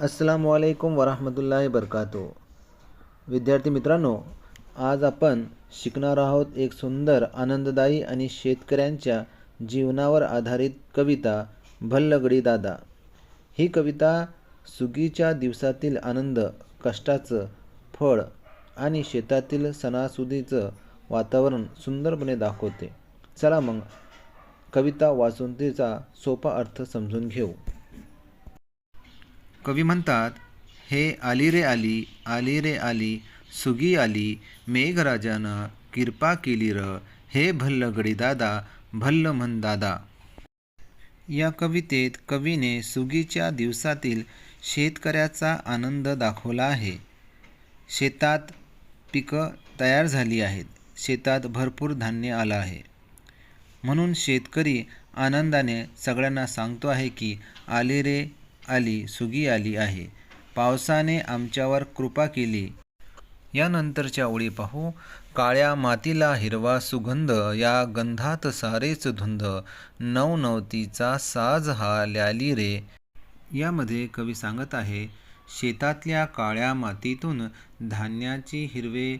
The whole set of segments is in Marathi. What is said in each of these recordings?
अस्सलाम वालेकुम वरहमतुल्ला बरकातो विद्यार्थी मित्रांनो आज आपण शिकणार आहोत एक सुंदर आनंददायी आणि शेतकऱ्यांच्या जीवनावर आधारित कविता भल्लगडी दादा. ही कविता सुगीच्या दिवसातील आनंद कष्टाचं फळ आणि शेतातील सणासुदीचं वातावरण सुंदरपणे दाखवते. चला मग कविता वाचून तिचा सोपा अर्थ समजून घेऊ. कवी म्हणतात हे आली रे आली आली रे आली सुगी आली मेघराजानं किरपा केली र हे भल्ल गडी दादा भल्ल म्हण दादा. या कवितेत कवीने सुगीच्या दिवसातील शेतकऱ्याचा आनंद दाखवला आहे. शेतात पिकं तयार झाली आहेत. शेतात भरपूर धान्य आलं आहे. म्हणून शेतकरी आनंदाने सगळ्यांना सांगतो आहे की आली रे आली सुगी आली आहे. पावसाने आमच्यावर कृपा केली. यानंतरच्या ओळी पाहू. काळ्या मातीला हिरवा सुगंध या गंधात सारेच धुंद. नवनवतीचा साज हा ल्याली रे. यामध्ये कवी सांगत आहे शेतातल्या काळ्या मातीतून धान्याची हिरवे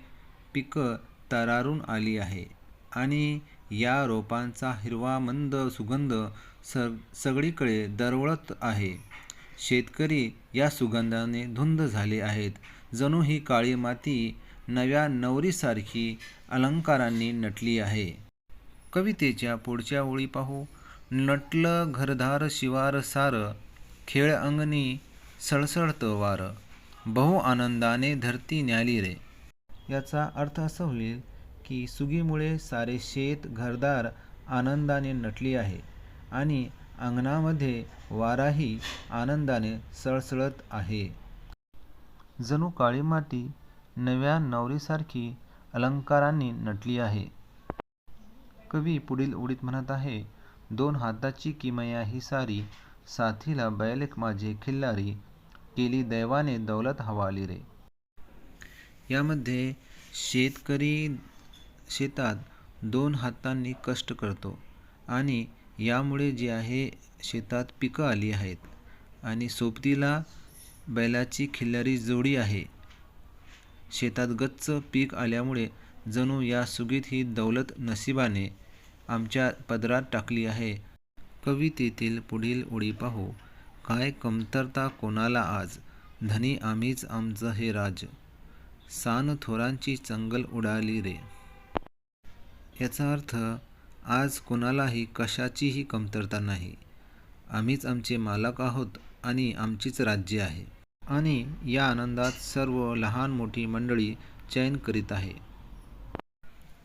पिकं तरारून आली आहे. आणि या रोपांचा हिरवा मंद सुगंध स सगळीकडे दरवळत आहे. शेतकरी या सुगंधाने धुंद झाले आहेत. जणू ही काळी माती नव्या नवरीसारखी अलंकारांनी नटली आहे. कवितेच्या पुढच्या ओळी पाहू. नटलं घरधार शिवार सार खेळ अंगणी सळसळतं वार. बहु आनंदाने धरती न्याली रे. याचा अर्थ असा होईल की सुगीमुळे सारे शेत घरदार आनंदाने नटली आहे आणि अंगणामध्ये वाराही आनंदाने सळसळत आहे. जणू काळी माती नव्या नवरीसारखी अलंकारांनी नटली आहे. कवी पुढील ओळीत म्हणत आहे दोन हाताची किमया ही सारी साथीला बैलेक माझे खिल्लारी केली दैवाने दौलत हवाली रे यामध्ये शेतकरी शेतात दोन हातांनी कष्ट करतो आणि यामुळे जे आहे शेतात पिकं आली आहेत आणि सोबतीला बैलाची खिल्लारी जोडी आहे. शेतात गच्च पीक आल्यामुळे जणू या सुगीत ही दौलत नशिबाने आमच्या पदरात टाकली आहे. कवितेतील पुढील ओळी पाहू. काय कमतरता कोणाला आज? धनी आम्हीच आमचं हे राज. सान थोरांची चंगल उडाली रे. याचा अर्थ आज कोणालाही कशाचीही कमतरता नाही. आम्हीच आमचे मालक आहोत आणि आमचीच राज्य आहे. आणि या आनंदात सर्व लहान मोठी मंडळी चयन करीत आहे.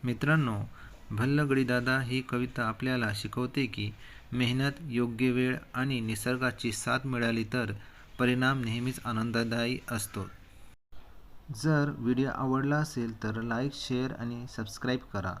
मित्रांनो भल्लगडीदादा ही कविता आपल्याला शिकवते की मेहनत योग्य वेळ आणि निसर्गाची साथ मिळाली तर परिणाम नेहमीच आनंददायी असतो. जर व्हिडिओ आवडला असेल तर लाईक शेअर आणि सबस्क्राईब करा.